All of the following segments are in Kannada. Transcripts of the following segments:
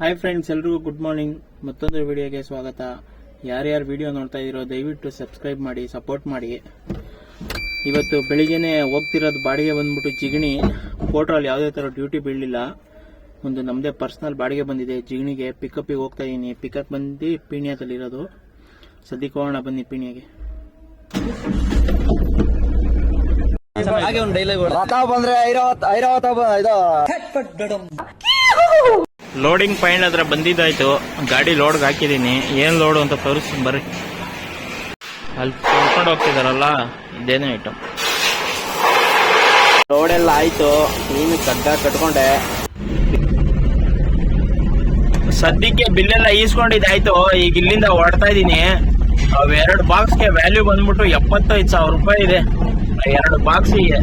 ಹಾಯ್ ಫ್ರೆಂಡ್ಸ್ ಎಲ್ರಿಗೂ ಗುಡ್ ಮಾರ್ನಿಂಗ್ ಮತ್ತೊಂದು ವಿಡಿಯೋಗೆ ಸ್ವಾಗತ. ಯಾರ್ಯಾರು ವಿಡಿಯೋ ನೋಡ್ತಾ ಇದ್ದೀರೋ ದಯವಿಟ್ಟು ಸಬ್ಸ್ಕ್ರೈಬ್ ಮಾಡಿ ಸಪೋರ್ಟ್ ಮಾಡಿ. ಇವತ್ತು ಬೆಳಿಗ್ಗೆನೆ ಹೋಗ್ತಿರೋದು ಬಾಡಿಗೆ ಬಂದ್ಬಿಟ್ಟು ಜಿಗಣಿ. ಫೋಟೋಲ್ಲಿ ಯಾವುದೇ ಥರ ಡ್ಯೂಟಿ ಬೀಳಲಿಲ್ಲ. ಒಂದು ನಮ್ಮದೇ ಪರ್ಸ್ನಲ್ ಬಾಡಿಗೆ ಬಂದಿದೆ. ಜಿಗಣಿಗೆ ಪಿಕಪ್ಪಿಗೆ ಹೋಗ್ತಾ ಇದ್ದೀನಿ. ಪಿಕಪ್ ಬಂದು ಪೀಣ್ಯದಲ್ಲಿರೋದು ಸದ್ಯಕ್ಕೆ ಹೋಗೋಣ ಬನ್ನಿ ಪೀಣ್ಯಗೆ. ಹಾಗೆ ಒಂದು ಡೈಲಾಗ್ ಬಂದ್ರೆ ಐರಾವತ್ ಐರಾವತ ಇದು ಲೋಡಿಂಗ್ ಪಾಯಿಂಟ್ ಹತ್ರ ಬಂದಿದ್ದಾಯ್ತು. ಗಾಡಿ ಲೋಡ್ಗೆ ಹಾಕಿದ್ದೀನಿ ಏನು ಲೋಡು ಅಂತ ತೋರಿಸ್ತೀನಿ ಬರ್ರಿ. ಅಲ್ಲಿ ಕರ್ಕೊಂಡು ಹೋಗ್ತಿದಾರಲ್ಲ ಇದೇನೇ ಐಟಮ್ ಲೋಡ್ ಎಲ್ಲ ಆಯ್ತು. ನೀನು ಕಡ್ಡ ಕಟ್ಕೊಂಡೆ. ಸದ್ಯಕ್ಕೆ ಬಿಲ್ ಎಲ್ಲ ಈಸ್ಕೊಂಡಿದ್ದಾಯ್ತು. ಈಗ ಇಲ್ಲಿಂದ ಹೊಡ್ತಾ ಇದ್ದೀನಿ. ಅವೆರಡು ಬಾಕ್ಸ್ಗೆ ವ್ಯಾಲ್ಯೂ ಬಂದ್ಬಿಟ್ಟು ಎಪ್ಪತ್ತೈದು ಸಾವಿರ ರೂಪಾಯಿ ಇದೆ. ಎರಡು ಬಾಕ್ಸಿಗೆ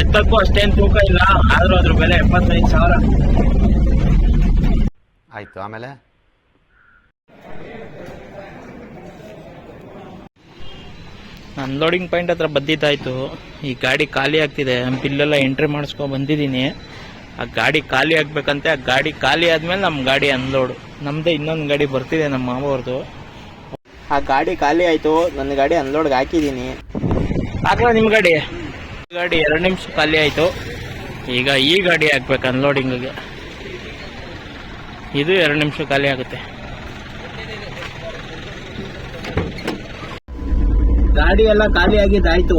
ಎತ್ತಕ್ಕೂ ಅಷ್ಟೇನು ತೂಕ ಇಲ್ಲ. ಆದರೂ ಅದ್ರ ಬೆಲೆ ಎಪ್ಪತ್ತೈದು ಸಾವಿರ. ಆಯ್ತು, ಆಮೇಲೆ? ಅನ್ಲೋಡಿಂಗ್ ಪಾಯಿಂಟ್ ಹತ್ರ ಬಂದಿದ್ದಾಯ್ತು ಈ ಗಾಡಿ ಖಾಲಿ ಆಗ್ತಿದೆ. ಬಿಲ್ಲೆಲ್ಲ ಎಂಟ್ರಿ ಮಾಡಿಸ್ಕೊಂಡ್ ಬಂದಿದ್ದೀನಿ. ಆ ಗಾಡಿ ಖಾಲಿ ಆಗ್ಬೇಕಂತೆ. ಆ ಗಾಡಿ ಖಾಲಿ ಆದ್ಮೇಲೆ ನಮ್ಮ ಗಾಡಿ ಅನ್ಲೋಡ್ ನಮ್ದೇ ಇನ್ನೊಂದು ಗಾಡಿ ಬರ್ತಿದೆ ನಮ್ಮ ಮಾವವ್ರದ್ದು ಆ ಗಾಡಿ ಖಾಲಿ ಆಯ್ತು. ನನ್ನ ಗಾಡಿ ಅನ್ಲೋಡ್ಗೆ ಹಾಕಿದ್ದೀನಿ ಆಗಲ್ಲ ನಿಮ್ಮ ಗಾಡಿ? ಗಾಡಿ ಎರಡು ನಿಮಿಷ ಖಾಲಿ ಆಯ್ತು. ಈಗ ಈ ಗಾಡಿ ಹಾಕ್ಬೇಕು ಅನ್ಲೋಡಿಂಗ್ಗೆ ಇದು ಎರಡು ನಿಮಿಷ ಖಾಲಿ ಆಗುತ್ತೆ. ಗಾಡಿ ಎಲ್ಲ ಖಾಲಿ ಆಗಿದ್ದಾಯ್ತು.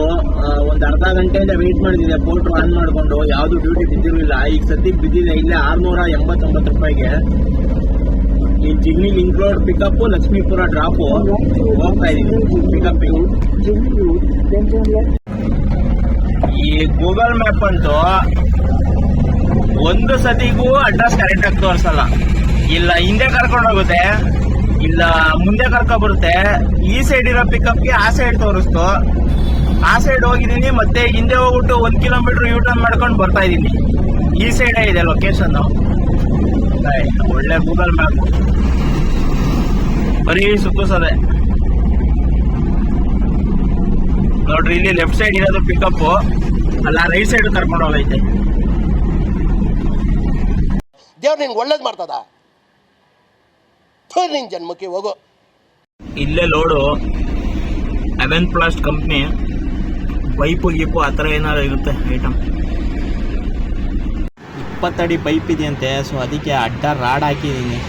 ಒಂದ್ ಅರ್ಧ ಗಂಟೆಯಿಂದ ವೇಟ್ ಮಾಡಿದಿದೆ. ಪೋಟ್ರು ಆನ್ ಮಾಡ್ಕೊಂಡು ಯಾವ್ದು ಡ್ಯೂಟಿ ಬಿದ್ದಿರಲಿಲ್ಲ. ಈಗ ಸದ್ಯಕ್ಕೆ ಬಿದ್ದಿದೆ. ಇಲ್ಲೇ ಆರ್ನೂರ ಎಂಬತ್ತೊಂಬತ್ತು ರೂಪಾಯಿಗೆ. ಈ Jigani link road pickup Lakshmipura drop ಹೋಗ್ತಾ ಇದ್ದೀನಿ. ಈ ಗೂಗಲ್ ಮ್ಯಾಪ್ ಅಂತೂ ಒಂದು ಸತಿಗೂ ಅಡ್ರೆಸ್ ಕರೆಕ್ಟ್ ಆಗಿ ತೋರಿಸಲ್ಲ. ಇಲ್ಲ, ಹಿಂದೆ ಕರ್ಕೊಂಡು ಹೋಗುತ್ತೆ. ಇಲ್ಲ, ಮುಂದೆ ಕರ್ಕೊ ಬರುತ್ತೆ. ಈ ಸೈಡ್ ಇರೋ ಪಿಕಪ್ಗೆ ಆ ಸೈಡ್ ತೋರಿಸ್ತು. ಆ ಸೈಡ್ ಹೋಗಿದ್ದೀನಿ, ಮತ್ತೆ ಹಿಂದೆ ಹೋಗ್ಬಿಟ್ಟು ಒಂದು ಕಿಲೋಮೀಟರ್ ಯೂ ಟರ್ನ್ ಮಾಡ್ಕೊಂಡು ಬರ್ತಾ ಇದ್ದೀನಿ. ಈ ಸೈಡೇ ಇದೆ ಲೊಕೇಶನ್ ಒಳ್ಳೆ ಗೂಗಲ್ ಮ್ಯಾಪ್ ಬರೀ ಸುತ್ತಿಸದೆ. ನೋಡ್ರಿ, ಇಲ್ಲಿ ಲೆಫ್ಟ್ ಸೈಡ್ ಇರೋದು ಪಿಕಪ್ ಅಲ್ಲ ರೈಟ್ ಸೈಡ್ ಕರ್ಕೊಂಡು ಹೋಗೈತೆ. ದೇವ್ರು ಒಳ್ಳೇದು ಮಾಡ್ತದ? ಥು, ಜನ್ಮಕ್ಕೆ ಹೋಗೋ. ಇಲ್ಲೇ ಲೋಡು ಅವೆನ್ ಪ್ಲಾಸ್ಟ್ ಕಂಪ್ನಿ ಪೈಪು ಗೀಪು ಆ ಥರ ಏನಾದ್ರು ಇರುತ್ತೆ ಐಟಮ್ ಇಪ್ಪತ್ತಡಿ ಪೈಪ್ ಇದೆಯಂತೆ ಸೊ ಅದಕ್ಕೆ ಅಡ್ಡ ರಾಡ್ ಹಾಕಿದ್ದೀನಿ.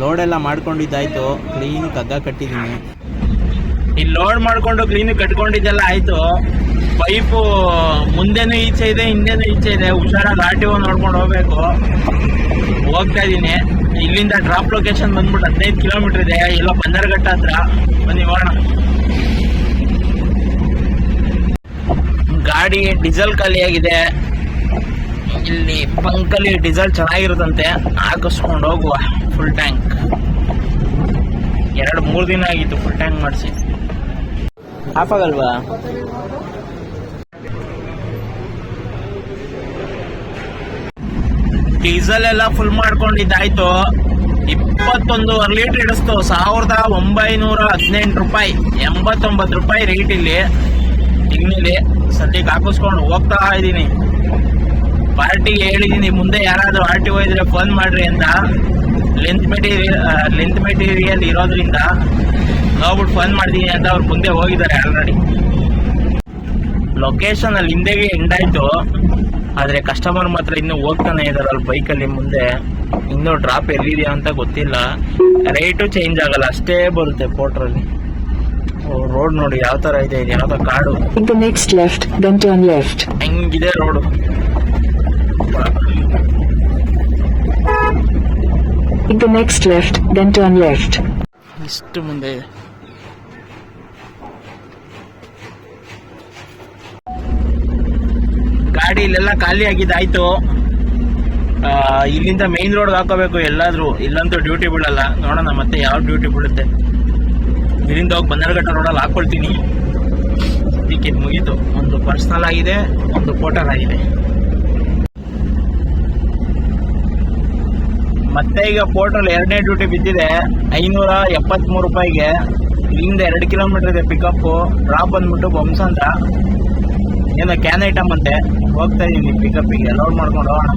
ಲೋಡೆಲ್ಲ ಮಾಡ್ಕೊಂಡಿದ್ದಾಯ್ತು ಕ್ಲೀನ್ ಕಗ್ಗ ಕಟ್ಟಿದ್ದೀನಿ. ಇಲ್ಲಿ ಲೋಡ್ ಮಾಡಿಕೊಂಡು ಕ್ಲೀನ್ ಕಟ್ಕೊಂಡಿದ್ದೆಲ್ಲ ಆಯ್ತು. ಪೈಪು ಮುಂದೆನೂ ಈಚೆ ಇದೆ ಹಿಂದೆನೂ ಈಚೆ ಇದೆ. ಹುಷಾರಾಗಿ ಆರ್ ಟಿ ನೋಡ್ಕೊಂಡು ಹೋಗ್ಬೇಕು. ಹೋಗ್ತಾ ಇದ್ದೀನಿ. ಇಲ್ಲಿಂದ ಡ್ರಾಪ್ ಲೊಕೇಶನ್ ಬಂದ್ಬಿಟ್ಟು ಹದಿನೈದು ಕಿಲೋಮೀಟರ್ ಇದೆ. ಎಲ್ಲ ಬಂದರ್ಘಟ್ಟ ಹತ್ರ. ಬನ್ನಿ, ಹೋಗೋಣ. ಗಾಡಿ ಡೀಸೆಲ್ ಖಾಲಿಯಾಗಿದೆ. ಇಲ್ಲಿ ಪಂಕಲ್ಲಿ ಡೀಸೆಲ್ ಚೆನ್ನಾಗಿರುತ್ತಂತೆ. ಹಾಕಿಸ್ಕೊಂಡು ಹೋಗುವ. ಫುಲ್ ಟ್ಯಾಂಕ್ ಎರಡು ಮೂರು ದಿನ ಆಗಿತ್ತು ಫುಲ್ ಟ್ಯಾಂಕ್ ಮಾಡಿಸಿ. ಆಫ್ ಆಗಲ್ವಾ? ಡೀಸೆಲ್ ಎಲ್ಲ ಫುಲ್ ಮಾಡ್ಕೊಂಡಿದ್ದಾಯ್ತು. ಇಪ್ಪತ್ತೊಂದೂವರೆ ಲೀಟರ್ ಇಡಿಸ್ತು ಸಾವಿರದ ಒಂಬೈನೂರ ಹದಿನೆಂಟು ರೂಪಾಯಿ. ಎಂಬತ್ತೊಂಬತ್ತು ರೂಪಾಯಿ ರೇಟ್ ಇಲ್ಲಿ. ಇನ್ನಿಲ್ಲಿ ಸದ್ಯಕ್ಕೆ ಹಾಕಿಸ್ಕೊಂಡು ಹೋಗ್ತಾ ಇದ್ದೀನಿ ಪಾರ್ಟಿಗೆ ಹೇಳಿದ್ದೀನಿ ಮುಂದೆ ಯಾರಾದರೂ ಆರ್ ಟಿ ಫೋನ್ ಮಾಡ್ರಿ ಅಂತ. ಲೆಂತ್ ಮೆಟೀರಿಯಲ್ ಲೆಂತ್ ಮೆಟೀರಿಯಲ್ ಇರೋದ್ರಿಂದ. ನೋಡ್ಬಿಟ್ಟು ಫೋನ್ ಮಾಡಿದ್ದೀನಿ ಅಂತ ಅವ್ರು ಮುಂದೆ ಹೋಗಿದ್ದಾರೆ ಆಲ್ರೆಡಿ ಲೊಕೇಶನ್ ಅಲ್ಲಿ ಹಿಂದೆಗೆ ಎಂಡ್ ಆಯ್ತು. ಆದ್ರೆ ಕಸ್ಟಮರ್ ಮಾತ್ರ ಇನ್ನು ಹೋಗ್ತಾನೆ ಇದಾರಲ್ಲ ಬೈಕಲ್ಲಿ ಮುಂದೆ. ಇನ್ನು ಡ್ರಾಪ್ ಎಲ್ಲಿದೆಯಾ ಅಂತ ಗೊತ್ತಿಲ್ಲ. ರೇಟು ಚೇಂಜ್ ಆಗಲ್ಲ ಅಷ್ಟೇ ಬರುತ್ತೆ ಪೋಟ್ರಲ್ಲಿ ರೋಡ್ ನೋಡಿ ಯಾವ ತರ ಇದೆ ಇದು ಯಾವ್ದೋ ಕಾಡು. Next left left turn left. ಹೆಂಗಿದೆ road next left left turn left. ಇಷ್ಟು ಮುಂದೆ. ಇದೆ ಇಲ್ಲೆಲ್ಲ ಖಾಲಿ ಆಗಿದ್ದಾಯ್ತು. ಆಯ್ತು ಇಲ್ಲಿಂದ ಮೇನ್ ರೋಡ್ ಹಾಕೋಬೇಕು ಎಲ್ಲಾದ್ರೂ. ಇಲ್ಲಂತೂ ಡ್ಯೂಟಿ ಬೀಳಲ್ಲ. ನೋಡೋಣ ಮತ್ತೆ ಯಾವ ಡ್ಯೂಟಿ ಬೀಳುತ್ತೆ. ಇಲ್ಲಿಂದ ಹೋಗಿ ಬನ್ನರಘಟ್ಟ ರೋಡಲ್ಲಿ ಹಾಕೊಳ್ತೀನಿ. ಇದು ಮುಗೀತು. ಒಂದು ಪರ್ಸ್ನಲ್ ಆಗಿದೆ, ಒಂದು ಫೋಟೋ ಆಗಿದೆ. ಮತ್ತೆ ಈಗ ಪೋರ್ಟಲ್ ಎರಡನೇ ಡ್ಯೂಟಿ ಬಿದ್ದಿದೆ. ಐನೂರ ಎಪ್ಪತ್ಮೂರು ರೂಪಾಯಿಗೆ. ಇಲ್ಲಿಂದ ಎರಡು ಕಿಲೋಮೀಟರ್ ಇದೆ ಪಿಕಪ್ ಡ್ರಾಪ್ ಬಂದ್ಬಿಟ್ಟು ಬೊಮ್ಸ್ ಅಂತ ಏನೋ ಕ್ಯಾನ್ ಐಟಮ್ ಅಂತೆ. ಹೋಗ್ತಾ ಇದೀನಿ ಪಿಕಪ್ಪಿಗೆ ಲೋಡ್ ಮಾಡ್ಕೊಂಡು ಹೋಗೋಣ.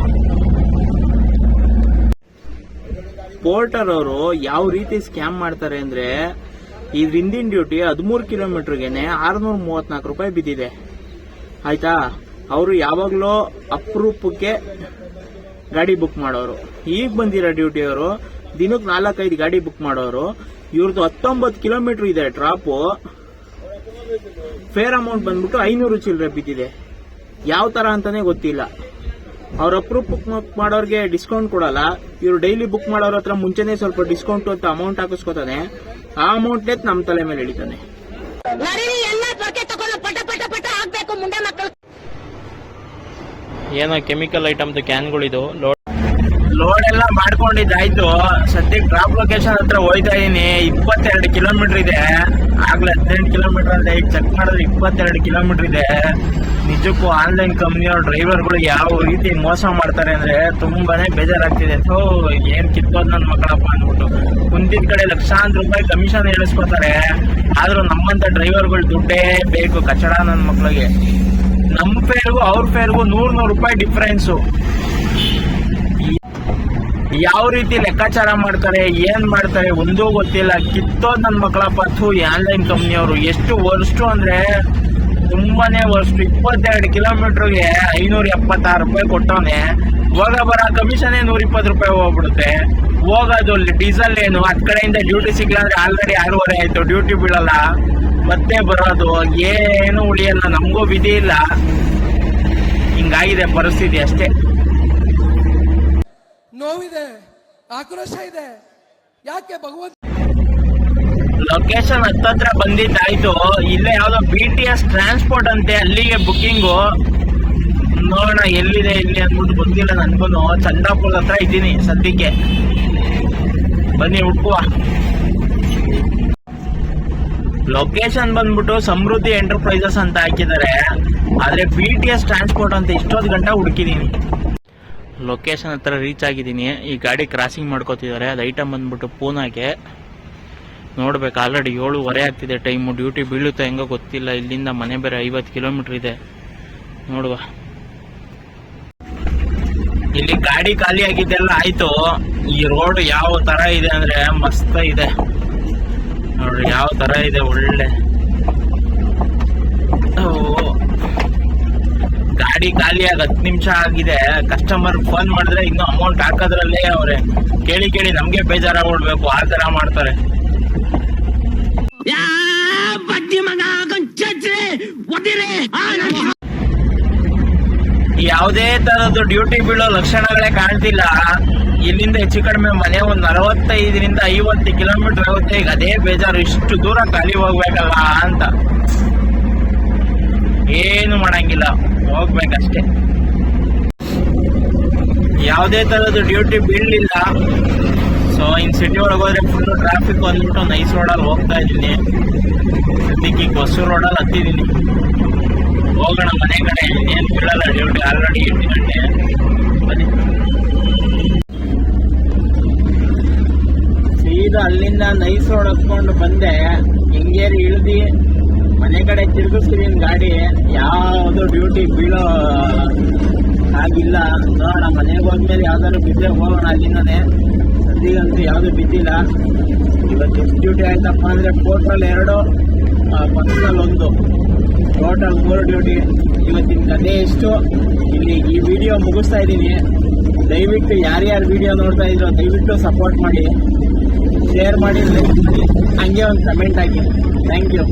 ಪೋರ್ಟರ್ ಅವರು ಯಾವ ರೀತಿ ಸ್ಕ್ಯಾಮ್ ಮಾಡ್ತಾರೆ ಅಂದ್ರೆ ಇದ್ರ ಹಿಂದಿನ ಡ್ಯೂಟಿ ಹದಿಮೂರು ಕಿಲೋಮೀಟರ್ಗೆನೆ ಆರ್ನೂರ ಮೂವತ್ನಾಲ್ಕು ರೂಪಾಯಿ ಬಿದ್ದಿದೆ. ಆಯ್ತಾ? ಅವರು ಯಾವಾಗಲೂ ಅಪ್ರೂಪಕ್ಕೆ ಗಾಡಿ ಬುಕ್ ಮಾಡೋರು. ಈಗ ಬಂದಿರೋ ಡ್ಯೂಟಿ ಅವರು, ದಿನಕ್ಕೆ ನಾಲ್ಕೈದು ಗಾಡಿ ಬುಕ್ ಮಾಡೋರು. ಇವ್ರದ್ದು ಹತ್ತೊಂಬತ್ತು ಕಿಲೋಮೀಟರ್ ಇದೆ ಡ್ರಾಪು ಫೇರ್ ಅಮೌಂಟ್ ಬಂದ್ಬಿಟ್ಟು ಐನೂರು ಚಿಲ್ಲರೆ ಬಿದ್ದಿದೆ. ಯಾವ ತರ ಅಂತಾನೆ ಗೊತ್ತಿಲ್ಲ. ಅವ್ರ ಅಪ್ರೂವ್ ಬುಕ್ ಮಾಡೋರ್ಗೆ ಡಿಸ್ಕೌಂಟ್ ಕೊಡಲ್ಲ. ಇವ್ರು ಡೈಲಿ ಬುಕ್ ಮಾಡೋರ ಹತ್ರ ಮುಂಚೆನೆ ಸ್ವಲ್ಪ ಡಿಸ್ಕೌಂಟ್ ಅಂತ ಅಮೌಂಟ್ ಹಾಕಿಸ್ಕೊತಾನೆ. ಆ ಅಮೌಂಟ್ ನಮ್ಮ ತಲೆ ಮೇಲೆ ಇಳಿತಾನೆ ಏನೋ ಕೆಮಿಕಲ್ ಐಟಮ್ದು ಕ್ಯಾನ್ಗಳಿದು ಲೋಡ್ ಲೋಡ್ ಎಲ್ಲ ಮಾಡ್ಕೊಂಡಿದ್ದಾಯ್ತು. ಸದ್ಯಕ್ಕೆ ಡ್ರಾಪ್ ಲೊಕೇಶನ್ ಹತ್ರ ಹೋಯ್ತಾ ಇದೀನಿ. ಇಪ್ಪತ್ತೆರಡು ಕಿಲೋಮೀಟರ್ ಇದೆ. ಆಗ್ಲೇ ಹದಿನೆಂಟು ಕಿಲೋಮೀಟರ್ ಅಂತ ಈಗ ಚೆಕ್ ಮಾಡಿದ್ರೆ ಇಪ್ಪತ್ತೆರಡು ಕಿಲೋಮೀಟರ್ ಇದೆ. ನಿಜಕ್ಕೂ ಆನ್ಲೈನ್ ಕಂಪ್ನಿಯವ್ರ ಡ್ರೈವರ್ಗಳು ಯಾವ ರೀತಿ ಮೋಸ ಮಾಡ್ತಾರೆ ಅಂದ್ರೆ ತುಂಬಾನೇ ಬೇಜಾರಾಗ್ತಿದೆ. ಸೊ ಏನು ಕಿತ್ತೋದು ನನ್ನ ಮಕ್ಕಳಪ್ಪ ಅಂದ್ಬಿಟ್ಟು. ಕುಂತಿದ ಕಡೆ ಲಕ್ಷಾಂತರ ರೂಪಾಯಿ ಕಮಿಷನ್ ಹೇಳಿಸ್ಕೊತಾರೆ ಆದ್ರೂ ನಮ್ಮಂತ ಡ್ರೈವರ್ಗಳು ದುಡ್ಡೇ ಬೇಕು ಕಚಡ ನನ್ನ ಮಕ್ಕಳಿಗೆ ನಮ್ಮ ಫೇರ್ಗೂ ಅವ್ರ ಫೇರ್ಗೂ ನೂರು ನೂರು ರೂಪಾಯಿ ಡಿಫ್ರೆನ್ಸು ಯಾವ ರೀತಿ ಲೆಕ್ಕಾಚಾರ ಮಾಡ್ತಾರೆ, ಏನ್ ಮಾಡ್ತಾರೆ ಒಂದೂ ಗೊತ್ತಿಲ್ಲ. ಕಿತ್ತೋದ್ ನನ್ನ ಮಕ್ಕಳ ಪಥು ಈ ಆನ್ಲೈನ್ ಕಂಪ್ನಿಯವರು ಎಷ್ಟು ವರ್ಷು ಅಂದ್ರೆ ತುಂಬಾನೇ ವರ್ಷ. ಇಪ್ಪತ್ತೆರಡು ಕಿಲೋಮೀಟರ್ಗೆ ಐನೂರ ಎಪ್ಪತ್ತಾರು ರೂಪಾಯಿ ಕೊಟ್ಟವನೆ. ಹೋಗ ಬರ ಕಮಿಷನ್ ನೂರ ಇಪ್ಪತ್ತು ರೂಪಾಯಿ ಹೋಗ್ಬಿಡುತ್ತೆ. ಹೋಗೋದು ಡೀಸೆಲ್ ಏನು. ಹತ್ ಕಡೆಯಿಂದ ಡ್ಯೂಟಿ ಸಿಗ್ಲ ಅಂದ್ರೆ ಆಲ್ರೆಡಿ ಆರೂವರೆ ಆಯ್ತು. ಡ್ಯೂಟಿ ಬೀಳಲ್ಲ. ಮತ್ತೆ ಬರೋದು. ಏನು ಉಳಿಯಲ್ಲ. ನಮಗೂ ವಿಧಿ ಇಲ್ಲ. ಹಿಂಗಾಗಿದೆ ಪರಿಸ್ಥಿತಿ ಅಷ್ಟೇ. ನೋವಿದೆ, ಆಕ್ರೋಶ ಇದೆ. ಯಾಕೆ ಭಗವಂತ ಲೊಕೇಶನ್ ಹತ್ತತ್ರ ಬಂದಿದ್ದಾಯ್ತು. ಇಲ್ಲೇ ಯಾವ್ದೋ ಬಿ ಟಿ ಎಸ್ ಟ್ರಾನ್ಸ್ಪೋರ್ಟ್ ಅಂತೆ, ಅಲ್ಲಿಗೆ ಬುಕ್ಕಿಂಗು ನೋಡೋಣ, ಎಲ್ಲಿದೆ ಇಲ್ಲಿ ಅಂದ್ಬಿಟ್ಟು ಗೊತ್ತಿಲ್ಲ ನನ್ಗೂ ಚಂದಾಪುರದ ಹತ್ರ ಇದ್ದೀನಿ ಸದ್ಯಕ್ಕೆ. ಬನ್ನಿ, ಹುಡ್ಕುವ. ಲೊಕೇಶನ್ ಬಂದ್ಬಿಟ್ಟು ಸಮೃದ್ಧಿ ಎಂಟರ್ಪ್ರೈಸಸ್ ಅಂತ ಹಾಕಿದ್ದಾರೆ. ಆದ್ರೆ ಬಿ ಟಿ ಎಸ್ ಟ್ರಾನ್ಸ್ಪೋರ್ಟ್ ಅಂತ ಇಷ್ಟೊಂದು ಗಂಟೆ ಹುಡುಕಿದೀನಿ. ಲೊಕೇಶನ್ ಹತ್ರ ರೀಚ್ ಆಗಿದ್ದೀನಿ. ಈ ಗಾಡಿ ಕ್ರಾಸಿಂಗ್ ಮಾಡ್ಕೋತಿದ್ದಾರೆ. ಅದು ಐಟಮ್ ಬಂದ್ಬಿಟ್ಟು ಪೂನಾಗೆ. ನೋಡ್ಬೇಕು ಆಲ್ರೆಡಿ ಏಳುವರೆ ಆಗ್ತಿದೆ ಟೈಮು ಡ್ಯೂಟಿ ಬೀಳುತ್ತೆ ಹೆಂಗೋ ಗೊತ್ತಿಲ್ಲ. ಇಲ್ಲಿಂದ ಮನೆ ಬೇರೆ ಐವತ್ತು ಕಿಲೋಮೀಟರ್ ಇದೆ. ನೋಡುವ. ಇಲ್ಲಿ ಗಾಡಿ ಖಾಲಿ ಆಗಿದ್ದೆಲ್ಲ ಆಯ್ತು. ಈ ರೋಡ್ ಯಾವ ತರ ಇದೆ ಅಂದ್ರೆ ಮಸ್ತ್ ಇದೆ. ನೋಡ್ರಿ, ಯಾವ ತರ ಇದೆ ಒಳ್ಳೆ. ಗಾಡಿ ಖಾಲಿಯಾಗಿ ಹತ್ತು ನಿಮಿಷ ಆಗಿದೆ. ಕಸ್ಟಮರ್ ಫೋನ್ ಮಾಡಿದ್ರೆ ಇನ್ನು ಅಮೌಂಟ್ ಹಾಕೋದ್ರಲ್ಲೇ ಅವ್ರೆ. ಕೇಳಿ ಕೇಳಿ ನಮ್ಗೆ ಬೇಜಾರಾಗ್ಬಿಡ್ಬೇಕು ಆ ತರ ಮಾಡ್ತಾರೆ. ಯಾವುದೇ ತರದ್ದು ಡ್ಯೂಟಿ ಬೀಳೋ ಲಕ್ಷಣಗಳೇ ಕಾಣ್ತಿಲ್ಲ. ಇಲ್ಲಿಂದ ಹೆಚ್ಚು ಕಡಿಮೆ ಮನೆ ಒಂದ್ ನಲವತ್ತೈದರಿಂದ ಐವತ್ತು ಕಿಲೋಮೀಟರ್ ಆಗುತ್ತೆ. ಈಗ ಅದೇ ಬೇಜಾರು. ಇಷ್ಟು ದೂರ ಖಾಲಿ ಹೋಗ್ಬೇಕಲ್ಲ ಅಂತ. ಏನು ಮಾಡಂಗಿಲ್ಲ. ಹೋಗ್ಬೇಕಷ್ಟೇ. ಯಾವುದೇ ಥರದ್ದು ಡ್ಯೂಟಿ ಬೀಳಲಿಲ್ಲ ಸೊ ಇನ್ನು ಸಿಟಿ ಒಳಗೆ ಹೋದ್ರೆ ಫುಲ್ ಟ್ರಾಫಿಕ್ ಬಂದ್ಬಿಟ್ಟು ನೈಸ್ ರೋಡಲ್ಲಿ ಹೋಗ್ತಾ ಇದ್ದೀನಿ. ಸದ್ಯಕ್ಕೆ ಹೊಸೂರು ರೋಡಲ್ಲಿ ಹತ್ತಿದ್ದೀನಿ ಹೋಗೋಣ ಮನೆ ಕಡೆ. ಏನು ಬೀಳಲ್ಲ ಡ್ಯೂಟಿ ಆಲ್ರೆಡಿ ಎಂಟು ಗಂಟೆ ಬನ್ನಿ. ಸೀದಾ ಅಲ್ಲಿಂದ ನೈಸ್ ರೋಡ್ ಹತ್ಕೊಂಡು ಬಂದೆ. ಹಿಂಗೇರಿ ಇಳ್ದು? ಮನೆ ಕಡೆ ತಿರುಗಿಸ್ತೀನಿ ಗಾಡಿ, ಯಾವುದು ಡ್ಯೂಟಿ ಬೀಳೋ ಆಗಿಲ್ಲ ನೋಡೋಣ ಮನೆಗೆ ಹೋದ್ಮೇಲೆ ಯಾವ್ದಾದ್ರು ಬಿದ್ದರೆ ಹೋಗೋಣ ಅಲ್ಲಿಂದನೇ. ಸದ್ಯಗಂತೂ ಯಾವುದು ಬಿದ್ದಿಲ್ಲ. ಇವತ್ತು ಎಷ್ಟು ಡ್ಯೂಟಿ ಆಯ್ತಪ್ಪ ಅಂದರೆ ಟೋಟಲ್ ಎರಡು ಪರ್ಸನಲ್ ಒಂದು. ಟೋಟಲ್ ಮೂರು ಡ್ಯೂಟಿ ಇವತ್ತಿನ ಕತೆ ಎಷ್ಟು? ಇಲ್ಲಿ ಈ ವಿಡಿಯೋ ಮುಗಿಸ್ತಾ ಇದ್ದೀನಿ. ದಯವಿಟ್ಟು ಯಾರ್ಯಾರು ವಿಡಿಯೋ ನೋಡ್ತಾ ಇದ್ರು ದಯವಿಟ್ಟು ಸಪೋರ್ಟ್ ಮಾಡಿ. ಶೇರ್ ಮಾಡಿ ಮಾಡಿ. ಹಂಗೆ ಒಂದು ಕಮೆಂಟ್ ಹಾಕಿ. Thank you